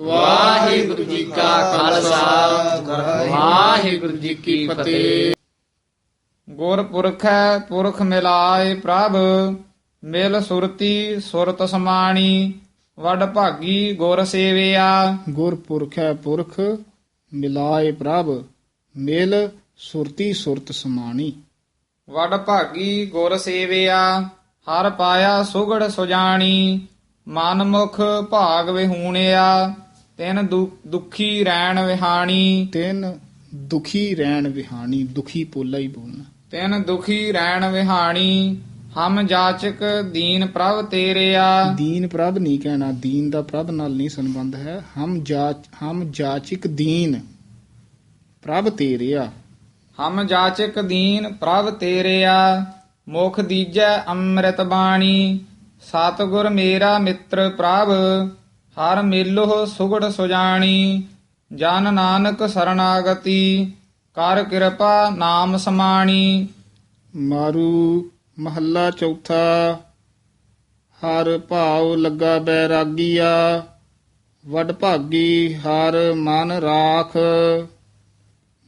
ਵਾਹਿਗੁਰੂ ਜੀ ਕਾ ਖਾਲਸਾ। ਵਾਹਿਗੁਰੂ ਜੀ ਕੀ ਫਤਿਹ। ਗੁਰ ਪੁਰਖੈ ਪੁਰਖ ਮਿਲਾਏ ਪ੍ਰਭ। ਮਿਲ ਸੁਰਤੀ ਸੁਰਤ ਸਮਾਣੀ। ਵੱਡ ਭਾਗੀ ਗੁਰ ਸੇਵਿਆ। ਗੁਰ ਪੁਰਖੈ ਪੁਰਖ ਮਿਲਾਏ ਪ੍ਰਭ। ਮਿਲ ਸੁਰਤੀ ਸੁਰਤ ਸਮਾਣੀ। ਵੱਡ ਭਾਗੀ ਗੁਰ ਸੇਵਿਆ। ਹਰ ਪਾਇਆ ਸੁਗੜ ਸੁਜਾਣੀ। ਮਨ ਮੁਖ ਭਾਗ ਵਿਹੂਣਿਆ। ਤਿਨ ਦੁਖੀ ਰਹਿਣ ਵਿਹਾਣੀ। ਤਿੰਨ ਦੁਖੀ ਰਹਿਣ ਵਿਹਾਣੀ ਦੁਖੀ ਪੋਲਾ ਹੀ ਬੋਲਣਾ। ਤਿਨ ਦੁਖੀ ਰਹਿਣ ਵਿਹਾਣੀ ਹਮ ਜਾਚਕ ਦੀਨ ਪ੍ਰਭ ਤੇਰਿਆ। ਦੀਨ ਪ੍ਰਭ ਨਹੀਂ ਕਹਿਣਾ ਦੀਨ ਦਾ ਪ੍ਰਭ ਨਾਲ ਨਹੀਂ ਸੰਬੰਧ ਹੈ। ਹਮ ਜਾਚ ਹਮ ਜਾਚਿਕ ਦੀਨ ਪ੍ਰਭ ਤੇਰਿਆ। ਹਮ ਜਾਚਕ ਦੀਨ ਪ੍ਰਭ ਤੇਰਿਆ ਮੁਖ ਦੀਜੈ ਅੰਮ੍ਰਿਤ ਬਾਣੀ। ਸਤਿਗੁਰ ਮੇਰਾ ਮਿੱਤਰ ਪ੍ਰਭ ਹਰ ਮੇਲੋ ਸੁਗੜ ਸੁਜਾਣੀ, ਜਨ ਨਾਨਕ ਸਰਨਾਗਤੀ, ਕਰ ਕਿਰਪਾ ਨਾਮ ਸਮਾਣੀ। ਮਾਰੂ ਮਹੱਲਾ ਚੌਥਾ, ਹਰ ਭਾਉ ਲੱਗਾ ਬੈਰਾਗੀਆ, ਵਡ ਭਾਗੀ ਹਰ ਮਨ ਰਾਖ।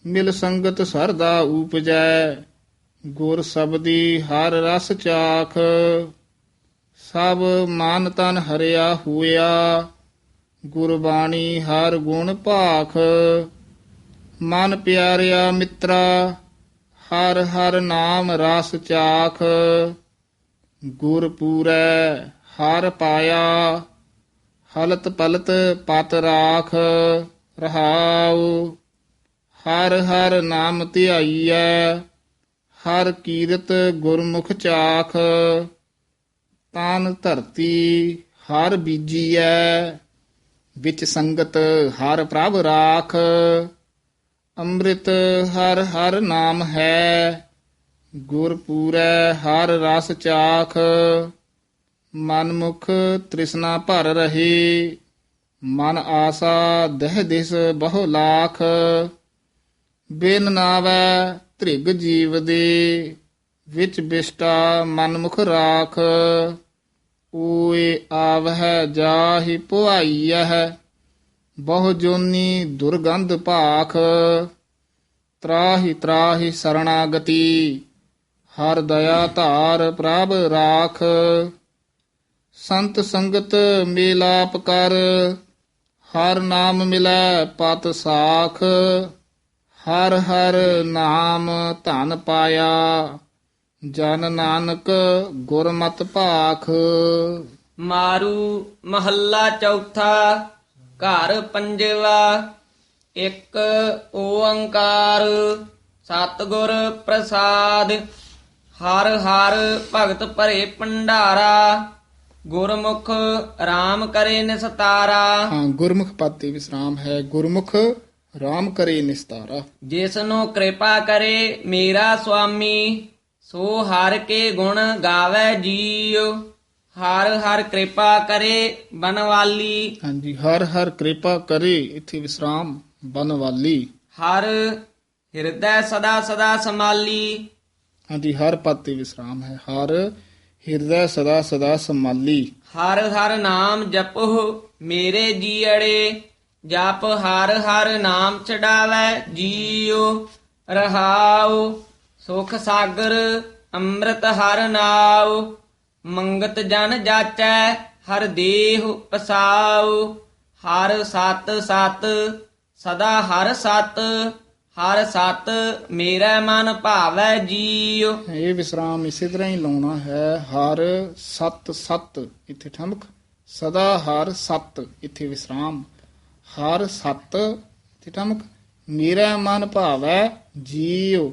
ਮਿਲ ਸੰਗਤ ਸਰਦਾ ਉਪਜੈ ਗੁਰ ਸਬਦੀ ਹਰ ਰਸ ਚਾਖ। ਸਭ ਮਨ ਤਨ ਹਰਿਆ ਹੋਇਆ ਗੁਰਬਾਣੀ ਹਰ ਗੁਣ ਭਾਖ। ਮਨ ਪਿਆਰਿਆ ਮਿੱਤਰਾ, ਹਰ ਹਰ ਨਾਮ ਰਸ ਚਾਖ। ਗੁਰ ਪੂਰੈ ਹਰ ਪਾਇਆ, ਹਲਤ ਪਲਤ ਪਤ ਰਾਖ। ਰਹਾਉ, ਹਰ ਹਰ ਨਾਮ ਧਿਆਈਐ, ਹਰ ਕੀਰਤ ਗੁਰਮੁਖ ਚਾਖ। ਤਾਨ ਧਰਤੀ ਹਰ ਬੀਜੀਐ ਵਿੱਚ ਸੰਗਤ ਹਰ ਪ੍ਰਭ ਰਾਖ। ਅੰਮ੍ਰਿਤ ਹਰ ਹਰ ਨਾਮ ਹੈ, ਗੁਰ ਪੂਰੈ ਹਰ ਰਸ ਚਾਖ। ਮਨ ਮੁਖ ਤ੍ਰਿਸ਼ਨਾ ਭਰ ਰਹੀ, ਮਨ ਆਸਾ ਦਹਿ ਦਿਸ ਬਹੁ ਲਾਖ। ਬਿਨ ਨਾਵੈ ਤ੍ਰਿਗ ਜੀਵ ਦੇ, ਵਿੱਚ ਬਿਸ਼ਟਾ ਮਨ ਮੁਖ ਰਾਖ। ਓਏ ਆਵਹਿ ਜਾਹਿ ਪੁਆਈਐ ਬਹੁ ਜੋਨੀ ਦੁਰਗੰਧ ਭਾਖ, ਤਰਾਹੀ ਤਰਾਹੀ ਸਰਣਾਗਤੀ, ਹਰ ਦਇਆ ਧਾਰ ਪ੍ਰਭ ਰਾਖ। ਸੰਤ ਸੰਗਤ ਮੇਲਾਪ ਕਰ, ਹਰ ਨਾਮ ਮਿਲੈ ਪਤ ਸਾਖ, ਹਰ ਹਰ ਨਾਮ ਧਨ ਪਾਇਆ। ਜਨ ਨਾਨਕ ਗੁਰਮਤਿ ਭਾਖ। ਮਾਰੂ ਮਹੱਲਾ ਚੌਥਾ ਘਰ ਪੰਜਵਾ ਇੱਕ ਓੰਕਾਰ ਸਤਿਗੁਰ ਪ੍ਰਸਾਦ ਹਰ ਹਰ ਭਗਤ ਭਰੇ ਭੰਡਾਰਾ ਗੁਰਮੁਖ RAM ਕਰੇ ਨਿਸਤਾਰਾ। ਹਾਂ ਗੁਰਮੁਖ ਪਦ ਤੇ ਵਿਸਰਾਮ ਹੈ ਗੁਰਮੁਖ ਰਾਮ ਕਰੇ ਨਿਸਤਾਰਾ। ਜਿਸਨੂੰ ਕਿਰਪਾ ਕਰੇ ਮੇਰਾ ਸੁਆਮੀ ਸੋ ਹਰ ਕੇ ਗੁਣ ਗਾਵੇ ਜੀਉ ਹਰ ਹਰ ਕਿਰਪਾ ਕਰੇ ਬਨਵਾਲੀ। ਹਾਂਜੀ ਹਰ ਹਰ ਕਿਰਪਾ ਕਰੇ ਇੱਥੇ ਵਿਸਰਾਮ ਬਨਵਾਲੀ। ਹਰ ਹਿਰਦੈ ਸਦਾ ਸਦਾ ਸਮਾਲੀ। ਹਾਂਜੀ ਹਰ ਪਦ ਤੇ ਵਿਸਰਾਮ ਹੈ ਹਰ ਹਿਰਦੈ ਸਦਾ ਸਦਾ ਸੰਮਾਲੀ। ਹਰ ਹਰ ਨਾਮ ਜਪੋ ਮੇਰੇ ਜੀਅੜੇ ਜਪ ਹਰ ਹਰ ਨਾਮ ਚੜਾਵੇ ਜੀਉ ਰਹਾਉ ਸੁਖ ਸਾਗਰ ਅੰਮ੍ਰਿਤ ਹਰ ਨਾਉ, ਮੰਗਤ ਜਨ ਜਾਚੈ ਹਰ ਦੇਹ ਪਸਾਉ। ਹਰ ਸਤ ਸਤ, ਸਦਾ ਹਰ ਸਤ ਹਰ ਸਤ ਮੇਰਾ ਮਨ ਭਾਵੈ ਜੀਉ। ਇਹ ਵਿਸਰਾਮ ਇਸੇ ਤਰ੍ਹਾਂ ਹੀ ਲਾਉਣਾ ਹੈ, ਹਰ ਸਤ ਸਤ ਇੱਥੇ ਠਮਕ, ਸਦਾ ਹਰ ਸਤ ਇੱਥੇ ਵਿਸਰਾਮ। ਹਰ ਸਤ ਇੱਥੇ ਠਮਕ, ਮੇਰਾ ਮਨ ਭਾਵੈ ਜੀਉ।